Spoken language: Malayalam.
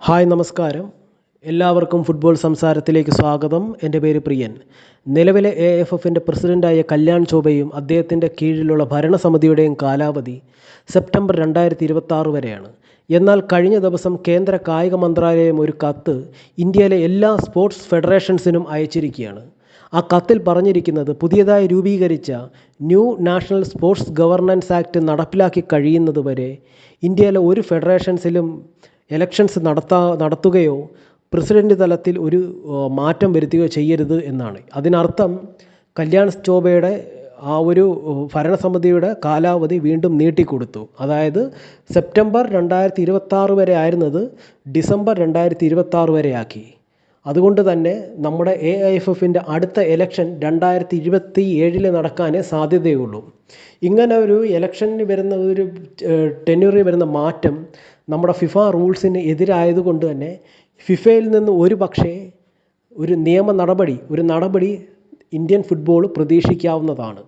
ഹായ് നമസ്കാരം. എല്ലാവർക്കും ഫുട്ബോൾ സംസാരത്തിലേക്ക് സ്വാഗതം. എന്റെ പേര് പ്രിയൻ. നിലവിലെ എ എഫ് എഫിന്റെ പ്രസിഡന്റായ കല്യാൺ ചോബയും അദ്ദേഹത്തിന്റെ കീഴിലുള്ള ഭരണസമിതിയുടെയും കാലാവധി സെപ്റ്റംബർ രണ്ടായിരത്തി ഇരുപത്താറ് വരെയാണ്. എന്നാൽ കഴിഞ്ഞ ദിവസം കേന്ദ്ര കായിക മന്ത്രാലയം ഒരു കത്ത് ഇന്ത്യയിലെ എല്ലാ സ്പോർട്സ് ഫെഡറേഷൻസിനും അയച്ചിരിക്കുകയാണ്. ആ കത്തിൽ പറഞ്ഞിരിക്കുന്നത് പുതിയതായി രൂപീകരിച്ച new national sports governance act നടപ്പിലാക്കി കഴിയുന്നതുവരെ ഇന്ത്യയിലെ ഒരു ഫെഡറേഷൻസിലും എലക്ഷൻസ് നടത്താ നടത്തുകയോ പ്രസിഡന്റ് തലത്തിൽ ഒരു മാറ്റം വരുത്തുകയോ ചെയ്യരുത് എന്നാണ്. അതിനർത്ഥം കല്യാൺ ചോബയുടെ ആ ഒരു ഭരണസമിതിയുടെ കാലാവധി വീണ്ടും നീട്ടിക്കൊടുത്തു. അതായത് സെപ്റ്റംബർ രണ്ടായിരത്തി ഇരുപത്താറ് വരെ ആയിരുന്നത് ഡിസംബർ രണ്ടായിരത്തി ഇരുപത്താറ് വരെ ആക്കി. അതുകൊണ്ട് തന്നെ നമ്മുടെ എ ഐ എഫ് എഫിന്റെ അടുത്ത എലക്ഷൻ രണ്ടായിരത്തി ഇരുപത്തി ഏഴിൽ നടക്കാനേ സാധ്യതയുള്ളൂ. ഇങ്ങനെ ഒരു എലക്ഷന് വരുന്ന ഒരു ടെന്യൂറിൽ വരുന്ന മാറ്റം നമ്മുടെ ഫിഫ റൂൾസിന് എതിരായതുകൊണ്ട് തന്നെ ഫിഫയിൽ നിന്ന് ഒരു പക്ഷേ ഒരു നിയമ നടപടി ഒരു നടപടി ഇന്ത്യൻ ഫുട്ബോൾ പ്രതീക്ഷിക്കാവുന്നതാണ്.